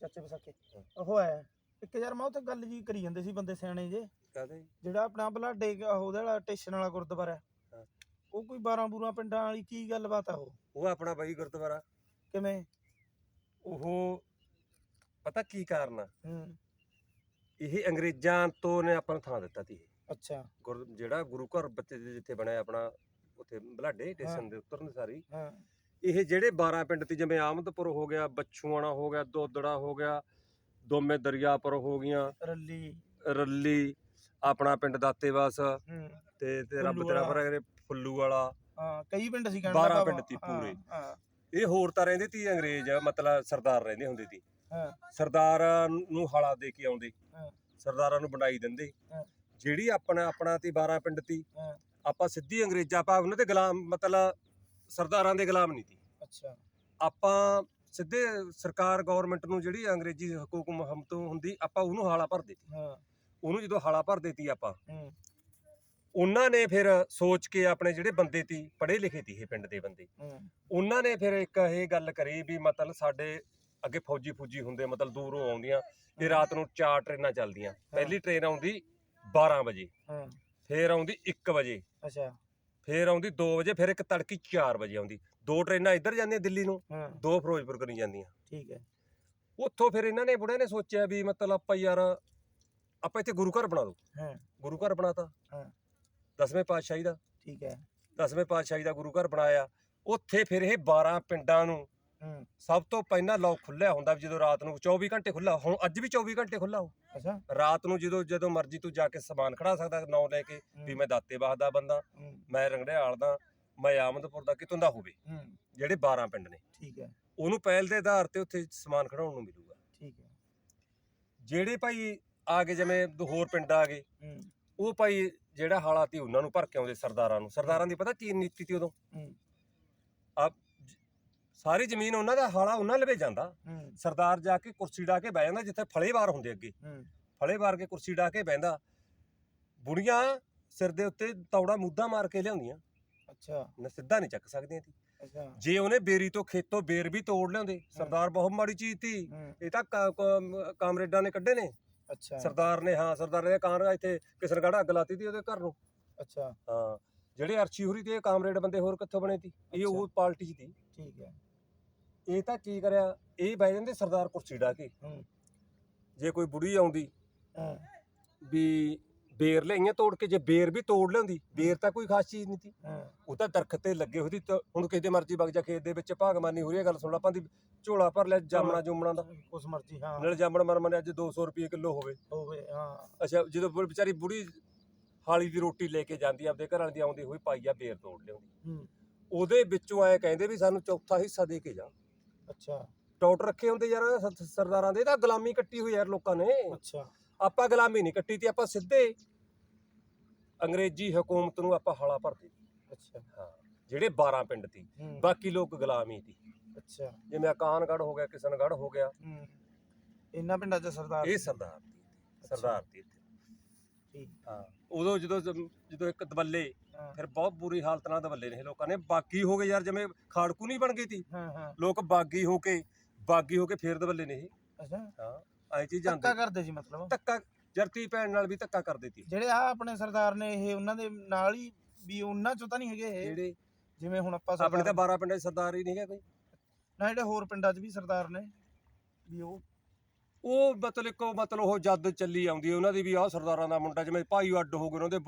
ਚਾਚੇ ਵਿਸਾਖੇ। ਉਹ ਹੈ। ਇੱਕ ਯਾਰ ਮੈਂ ਉੱਥੇ ਗੱਲ ਜੀ ਕਰੀ ਜਾਂਦੇ ਸੀ ਬੰਦੇ ਸਿਆਣੇ ਜੇ। ਕਹਦੇ? ਜਿਹੜਾ ਆਪਣਾ ਬਲਾਡੇ ਉਹਦੇ ਵਾਲਾ ਸਟੇਸ਼ਨ ਵਾਲਾ ਗੁਰਦੁਆਰਾ ਹੈ, ਹਾਂ। ਉਹ ਕੋਈ 12 ਬੂਰਾ ਪਿੰਡਾਂ ਵਾਲੀ ਕੀ ਗੱਲਬਾਤ ਆ ਉਹ? ਉਹ ਆਪਣਾ ਬਾਈ ਗੁਰਦੁਆਰਾ। ਕਿਵੇਂ? ਉਹ ਪਤਾ ਕੀ ਕਾਰਨ ਆ? ਹੂੰ। ਇਹ ਅੰਗਰੇਜ਼ਾਂ ਤੋਂ ਨੇ ਆਪਾਂ ਨੂੰ ਥਾਂ ਦਿੱਤਾ ਸੀ ਇਹ। ਅੱਛਾ। ਗੁਰ ਜਿਹੜਾ ਗੁਰੂ ਘਰ ਬੱਚੇ ਦੇ ਜਿੱਥੇ ਬਣਿਆ ਆਪਣਾ ਉੱਥੇ ਬਲਾਡੇ ਸਟੇਸ਼ਨ ਦੇ ਉਤਰਨ ਸਾਰੀ। ਹਾਂ। ਇਹ ਜਿਹੜੇ 12 ਪਿੰਡ ਤੇ ਜਿਵੇਂ ਆਮਦਪੁਰ ਹੋ ਗਿਆ ਬੱਛੂਆਣਾ ਹੋ ਗਿਆ ਦੋਦੜਾ ਹੋ ਗਿਆ ਦੋਮੇ ਦਰਿਆਪੁਰ ਹੋ ਗਈਆਂ ਰੱਲੀ ਰੱਲੀ ਆਪਣਾ ਪਿੰਡ ਦਾਤੇਵਾਸ ਤੇ ਤੇ ਰੱਬ ਤੇਰਾ। ਭਰਾ ਫੁੱਲੂ ਵਾਲਾ ਹਾਂ ਕਈ ਪਿੰਡ ਸੀ ਕਹਿਣ 12 ਦਾ ਭਾਵ। ਪਿੰਡ ਸੀ ਹਾਂ, ਪੂਰੇ। ਇਹ ਹੋਰ ਤਾਂ ਰਹਿੰਦੇ ਤੀ ਅੰਗਰੇਜ਼ ਮਤਲਬ ਸਰਦਾਰ ਰਹਿੰਦੇ ਹੁੰਦੇ ਸੀ ਹਾਂ ਸਰਦਾਰਾਂ ਨੂੰ ਹਾਲਾ ਦੇ ਕੇ ਆਉਂਦੇ ਹਾਂ। ਸਰਦਾਰਾਂ ਨੂੰ ਬਣਾਈ ਦਿੰਦੇ। ਜਿਹੜੀ ਆਪਣਾ ਆਪਣਾ ਤੀ 12 ਪਿੰਡ ਤੀ। ਆਪਾਂ ਸਿੱਧੀ ਅੰਗਰੇਜ਼ਾਂ ਪਾ ਉਹਨਾਂ ਦੇ ਗੁਲਾਮ ਮਤਲਬ ਸਰਦਾਰਾਂ ਦੇ ਗੁਲਾਮ ਨਹੀਂ ਤੀ ਅੱਛਾ। ਆਪਾਂ ਸਿੱਧੇ ਸਰਕਾਰ ਗਵਰਨਮੈਂਟ ਨੂੰ ਜਿਹੜੀ ਅੰਗਰੇਜ਼ੀ ਹਕੂਕ ਹਮ ਤੋਂ ਹੁੰਦੀ ਆਪਾਂ ਉਹਨੂੰ ਹਾਲਾ ਭਰਦੇ ਤੀ ਹਾਂ। ਉਹਨੂੰ ਜਦੋਂ ਹਾਲਾ ਭਰਦੇ ਤੀ ਆਪਾਂ ਹੂੰ। ਉਹਨਾਂ ਨੇ ਫਿਰ ਸੋਚ ਕੇ ਆਪਣੇ ਜਿਹੜੇ ਬੰਦੇ ਤੀ ਪੜ੍ਹੇ ਲਿਖੇ ਤੀ ਇਹ ਪਿੰਡ ਦੇ ਬੰਦੇ। ਹੂੰ। ਉਹਨਾਂ ਨੇ ਫਿਰ ਇੱਕ ਇਹ ਗੱਲ ਕਰੀ ਵੀ ਮਤਲਬ ਸਾਡੇ ਅੱਗੇ ਫੌਜੀ ਫੂਜੀ ਹੁੰਦੇ ਮਤਲਬ ਦੂਰੋਂ ਆਉਂਦੀਆਂ ਇਹ ਰਾਤ ਨੂੰ ਚਾਰ ਟ੍ਰੇਨਾਂ ਚੱਲਦੀਆਂ। ਪਹਿਲੀ ਟ੍ਰੇਨ ਆਉਂਦੀ 12 ਵਜੇ ਹਾਂ। ਫੇਰ ਆਉਂਦੀ 1 ਵਜੇ। ਅੱਛਾ। ਫੇਰ ਆਉਂਦੀ 2 ਵਜੇ ਫਿਰ ਇੱਕ ਤੜਕੀ 4 ਵਜੇ ਆਉਂਦੀ। ਦੋ ਟ੍ਰੇਨਾਂ ਇੱਧਰ ਜਾਂਦੀਆਂ ਦਿੱਲੀ ਨੂੰ ਹਾਂ। ਦੋ ਫਿਰੋਜ਼ਪੁਰ ਕਨੀ ਜਾਂਦੀਆਂ। ਠੀਕ ਹੈ। ਉੱਥੋਂ ਫਿਰ ਇਹਨਾਂ ਨੇ ਬੁੜਿਆਂ ਨੇ ਸੋਚਿਆ ਵੀ ਮਤਲਬ ਆਪਾਂ ਯਾਰ ਆਪਾਂ ਇੱਥੇ ਗੁਰੂ ਘਰ ਬਣਾ ਦੋ। ਹਾਂ। ਗੁਰੂ ਘਰ ਬਣਾਤਾ। ਹਾਂ। ਦਸਵੇਂ ਪਾਤਸ਼ਾਹੀ ਦਾ। ਠੀਕ ਹੈ। ਦਸਵੇਂ ਪਾਤਸ਼ਾਹੀ ਦਾ ਗੁਰੂ ਘਰ ਬਣਾਇਆ। ਉੱਥੇ ਫਿਰ ਇਹ 12 ਪਿੰਡਾਂ ਨੂੰ ਸਭ ਤੋਂ ਪਹਿਲਾਂ ਲੌਕ ਖੁੱਲਿਆ ਹੁੰਦਾ ਵੀ ਜਦੋਂ ਰਾਤ ਨੂੰ 24 ਘੰਟੇ ਖੁੱਲਾ ਹੁਣ ਅੱਜ ਵੀ 24 ਘੰਟੇ ਖੁੱਲਾ ਹੋ ਅੱਛਾ। ਰਾਤ ਨੂੰ ਜਦੋਂ ਜਦੋਂ ਮਰਜ਼ੀ ਤੂੰ ਜਾ ਕੇ ਸਮਾਨ ਖੜਾ ਸਕਦਾ ਨੌ ਲੈ ਕੇ ਵੀ ਮੈਂ ਦਾਤੇਬਾਗ ਦਾ ਬੰਦਾ ਹੂੰ। ਮੈਂ ਰੰਗੜਿਆਲ ਦਾ ਮੈਂ ਆਮਦਪੁਰ ਦਾ ਕਿਤੋਂ ਦਾ ਹੋਵੇ ਹੂੰ। ਜਿਹੜੇ 12 ਪਿੰਡ ਨੇ। ਠੀਕ ਹੈ। ਉਹਨੂੰ ਪਹਿਲ ਦੇ ਆਧਾਰ ਤੇ ਉੱਥੇ ਸਮਾਨ ਖੜਾਉਣ ਨੂੰ ਮਿਲੂਗਾ। ਠੀਕ ਹੈ। ਜਿਹੜੇ ਭਾਈ ਆ ਗਏ ਜਿਵੇਂ ਹੋਰ ਪਿੰਡ ਆ ਗਏ ਹੂੰ। ਉਹ ਭਾਈ ਜਿਹੜਾ ਹਾਲਾ ਤੀ ਉਹਨਾਂ ਨੂੰ ਭਰ ਕੇ ਆਉਂਦੇ ਸਰਦਾਰਾਂ ਨੂੰ। ਸਰਦਾਰਾਂ ਦੀ ਪਤਾ ਕੀ ਨੀਤੀ ਤੀ ਉਦੋਂ? ਹੂੰ। ਸਾਰੀ ਜ਼ਮੀਨ ਉਹਨਾਂ ਦਾ ਹਾਲਾ ਉਹਨਾਂ ਲਵੇ ਜਾਂਦਾ। ਹੂੰ। ਸਰਦਾਰ ਜਾ ਕੇ ਕੁਰਸੀ ਡਾ ਕੇ ਬਹਿ ਜਾਂਦਾ ਜਿੱਥੇ ਫਲੇਵਾਰ ਹੁੰਦੇ ਅੱਗੇ। ਹੂੰ। ਫਲੇਵਾਰ ਕੇ ਕੁਰਸੀ ਡਾ ਕੇ ਬਹਿੰਦਾ। ਬੁੜੀਆਂ ਸਿਰ ਦੇ ਉੱਤੇ ਤੌੜਾ ਮੁੱਦਾ ਮਾਰ ਕੇ ਲਿਆਉਂਦੀਆਂ। ਅੱਛਾ। ਨਾ ਸਿੱਧਾ ਨਹੀਂ ਚੱਕ ਸਕਦੀਆਂ ਸੀ ਅੱਛਾ। ਜੇ ਉਹਨੇ ਬੇਰੀ ਤੋਂ ਖੇਤੋਂ ਬੇਰ ਵੀ ਤੋੜ ਲਿਆਉਂਦੇ ਸਰਦਾਰ ਬਹੁਤ ਮਾੜੀ ਚੀਜ਼ ਤੀ। ਹੂੰ। ਇਹ ਤਾਂ ਕਾ- ਕਾ- ਕਾਮਰੇਡਾਂ ਨੇ ਕੱਢੇ ਨੇ। ਅੱਛਾ। ਸਰਦਾਰ ਨੇ ਹਾਂ ਸਰਦਾਰ ਨੇ ਕਾਂ ਇੱਥੇ ਕਿਸਨਗੜ੍ਹ ਅੱਗ ਲਾਤੀ ਤੀ ਉਹਦੇ ਘਰ ਨੂੰ। ਅੱਛਾ। ਹਾਂ ਜਿਹੜੇ ਅਰਸ਼ੀ ਹੁਰੀ ਤੇ ਇਹ ਕਾਮਰੇਡ ਬੰਦੇ ਹੋਰ ਕਿੱਥੋਂ ਬਣੇ ਤੀ? ਇਹ ਉਹ ਪਾਰਟੀ 'ਚ ਤੀ। ਠੀਕ ਹੈ। ਇਹ ਤਾਂ ਕੀ ਕਰਿਆ? ਇਹ ਬਹਿ ਜਾਂਦੇ ਸਰਦਾਰ ਕੁਰਸੀ ਡਾ ਕੇ। ਹੂੰ। ਜੇ ਕੋਈ ਬੁੜੀ ਆਉਂਦੀ ਹਾਂ। ਵੀ ਬੇਰ ਲਿਆਈਆਂ ਤੋੜ ਕੇ ਜੇ ਬੇਰ ਵੀ ਤੋੜ ਲਿਆਉਂਦੀ ਬੇਰ ਤਾਂ ਕੋਈ ਖਾਸ ਚੀਜ਼ ਨਹੀਂ ਹਾਂ। ਉਹ ਤਾਂ ਦਰਖਤ ਤੇ ਲੱਗੇ ਸੀ ਤਾਂ ਹੁਣ ਕਿਤੇ ਮਰਜ਼ੀ ਵਗ ਜਾ ਖੇਤ ਦੇ ਵਿੱਚ ਭਾਗਮਾਨੀ ਹੋ ਰਹੀ ਹੈ ਗੱਲ ਸੁਣ ਲਾ ਆਪਾਂ ਦੀ ਝੋਲਾ ਭਰ ਲਿਆ ਜਾਮਣਾ ਜੁਮਣਾ ਦਾ। ਉਸ ਮਰਜ਼ੀ ਹਾਂ। ਨਾਲ ਜਾਮਣ ਮਰ ਮਰ ਅੱਜ 200 ਰੁਪਏ ਕਿਲੋ ਹੋਵੇ। ਹੋਵੇ ਹਾਂ। ਅੱਛਾ ਜਦੋਂ ਬੁ- ਵਿਚਾਰੀ ਬੁੜੀ ਹਾਲੀ ਦੀ ਰੋਟੀ ਲੈ ਕੇ ਜਾਂਦੀ ਆ ਆਪਦੇ ਘਰਾਂ ਦੀ ਆਉਂਦੀ ਹੋਈ ਪਾਈਆ ਬੇਰ ਤੋੜ ਲਿਆਉਂਦੀ। ਹੂੰ। ਉਹਦੇ ਵਿੱਚੋਂ ਐ ਕਹਿੰਦੇ ਵੀ ਸਾਨੂੰ ਚੌਥਾ ਹਿੱਸਾ ਦੇ ਕੇ ਜਾ। ਅੱਛਾ। ਟੌਟ ਰੱਖੇ ਹੁੰਦੇ ਯਾਰ ਸ- ਸਰਦਾਰਾਂ ਦੇ ਇਹ ਤਾਂ ਗੁਲਾਮੀ ਕੱਟੀ ਹੋਈ ਯਾਰ ਲੋਕਾਂ ਨੇ। ਅੱਛਾ। ਆਪਾਂ ਗੁਲਾਮੀ ਨਹੀਂ ਕੱਟੀ ਤੇ ਆਪਾਂ ਸਿੱਧੇ ਅੰਗਰੇਜ਼ੀ ਹਕੂਮਤ ਨੂੰ ਆਪਾਂ ਹਾਲਾ ਭਰਦੇ। ਅੱਛਾ। ਹਾਂ ਜਿਹੜੇ 12 ਪਿੰਡ ਸੀ ਹੂੰ। ਬਾਕੀ ਲੋਕ ਗੁਲਾਮੀ ਸੀ ਅੱਛਾ। ਜਿਵੇਂ ਅਕਾਨਗੜ੍ਹ ਹੋ ਗਿਆ ਕਿਸ਼ਨਗੜ੍ਹ ਹੋ ਗਿਆ। ਹੂੰ। ਇਹਨਾਂ ਪਿੰਡਾਂ 'ਚ ਸਰਦਾਰ ਇਹ ਸਰਦਾਰ ਸਰਦਾਰ ਸੀ ਇੱਥੇ ਠੀਕ ਹਾਂ। ਉਦੋਂ ਜਦੋਂ ਜਮ- ਜਦੋਂ ਇੱਕ ਦਵੱਲੇ ਹਾਂ। ਫਿਰ ਬਹੁਤ ਬੁਰੀ ਹਾਲਤ ਨਾਲ ਦਵੱਲੇ ਨੇ ਇਹ ਲੋਕਾਂ ਨੇ। ਬਾਗੀ ਹੋ ਗਏ ਯਾਰ ਜਿਵੇਂ ਖਾੜਕੂ ਨਹੀਂ ਬਣ ਗਈ ਤੀ। ਹਾਂ ਹਾਂ। ਲੋਕ ਬਾਗੀ ਹੋ ਕੇ ਬਾਗੀ ਹੋ ਕੇ ਫੇਰ ਦਵੱਲੇ ਨੇ ਇਹ। ਅੱਛਾ। ਹਾਂ ਐ ਚੀਜ਼ ਧੱਕਾ ਜਾਂਦੀ। ਕਰਦੇ ਸੀ ਮਤਲਬ। ਧੱਕਾ ਜਰਤੀ ਭੈਣ ਨਾਲ ਵੀ ਧੱਕਾ ਕਰ ਦਿੱਤੀ ਜਿਹੜੇ ਆ ਆਪਣੇ ਸਰਦਾਰ ਨੇ ਇਹ ਉਹਨਾਂ ਦੇ ਨਾਲ ਹੀ ਵੀ ਉਹਨਾਂ ਚੋਂ ਤਾਂ ਨਹੀਂ ਹੈਗੇ ਇਹ। ਜਿਹੜੇ ਜਿਵੇਂ ਹੁਣ ਆਪਾਂ ਆਪਣੇ ਤਾਂ ਸਰਦਾਰ 12 ਪਿੰਡਾਂ 'ਚ ਸਰਦਾਰ ਹੀ ਨਹੀਂ ਹੈ ਕੋਈ। ਨਾ ਜਿਹੜੇ ਹੋਰ ਪਿੰਡਾਂ 'ਚ ਵੀ ਸਰਦਾਰ ਨੇ ਵੀ ਉਹ ਉਹ ਮਤਲਬ ਕੋ ਮਤਲਬ ਉਹ ਜਦ ਚੱਲੀ ਆਉਂਦੀ ਉਹਨਾਂ ਦੀ ਵੀ ਆਹ ਸਰਦਾਰਾਂ ਦਾ ਮੁੰਡਾ, ਜਿਵੇਂ ਭਾਈ ਅੱਡ ਹੋ ਗਏ, ਉਹਨਾਂ ਦੇ